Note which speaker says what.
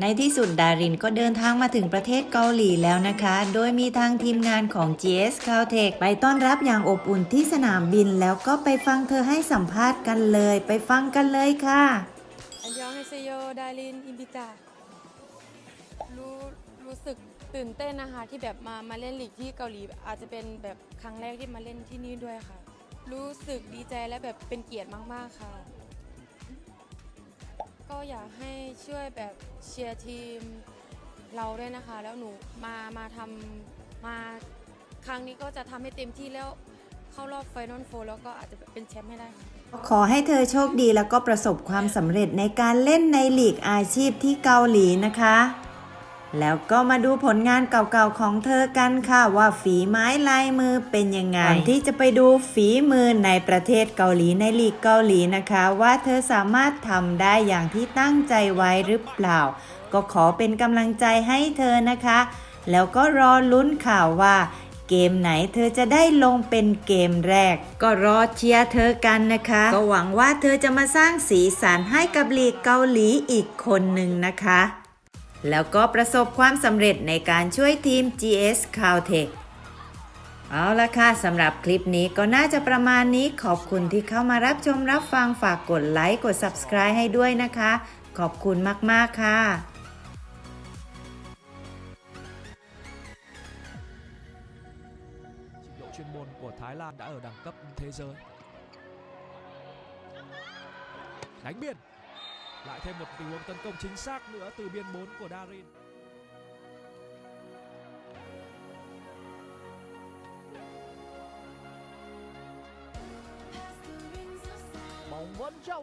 Speaker 1: ในที่สุดดารินก็เดินทางมาถึงประเทศเกาหลีแล้วนะคะ โดยมีทางทีมงานของ GS c a l t e c h ไปต้อนรับอย่างอบอุ่นที่สนามบิน แล้วก็ไปฟังเธอให้สัมภาษณ์กันเลย ไปฟังกันเลยค่ะ
Speaker 2: อันยองเฮเซโยดารินอินบิตารู้รู้สึกตื่นเต้นนะคะที่แบบมามาเล่นลีกที่เกาหลี อาจจะเป็นแบบครั้งแรกที่มาเล่นที่นี่ด้วยค่ะ รู้สึกดีใจและแบบเป็นเกียรติมาก ๆ ค่ะ ก็อยากให้ช่วยแบบเชียร์ทีมเราด้วยนะคะ แล้วหนูมามาทำมาครั้งนี้ก็จะทำให้เต็มที่แล้วเข้ารอบไฟนอลโฟแล้วก็อาจจะเป็นแชมป์ให้ได้ค่ะ
Speaker 1: ขอให้เธอโชคดีแล้วก็ประสบความสำเร็จในการเล่นในลีกอาชีพที่เกาหลีนะคะ แล้วก็มาดูผลงานเก่าๆของเธอกันค่ะว่าฝีไม้ลายมือเป็นยังไงก่อนที่จะไปดูฝีมือในประเทศเกาหลีในลีกเกาหลีนะคะ ว่าเธอสามารถทำได้อย่างที่ตั้งใจไว้หรือเปล่า ก็ขอเป็นกำลังใจให้เธอนะคะ แล้วก็รอลุ้นข่าวว่าเกมไหนเธอจะได้ลงเป็นเกมแรก ก็รอเชียร์เธอกันนะคะ ก็หวังว่าเธอจะมาสร้างสีสันให้กับลีกเกาหลีอีกคนหนึ่งนะคะ แล้วก็ประสบความสำเร็จในการช่วยทีม GS c a l t e c h เอาละค่ะสำหรับคลิปนี้ก็น่าจะประมาณนี้ขอบคุณที่เข้ามารับชมรับฟังฝากกดไลค์กด Subscribe ให้ด้วยนะคะ ขอบคุณมาก ๆ ค่ะ
Speaker 3: เ chuyên môn của Thái Lan đã ở đẳng cấp thế giới. Đánh biên. Lại thêm một tình huống tấn công chính xác nữa từ biên 4 của Darin. Bóng vẫn trong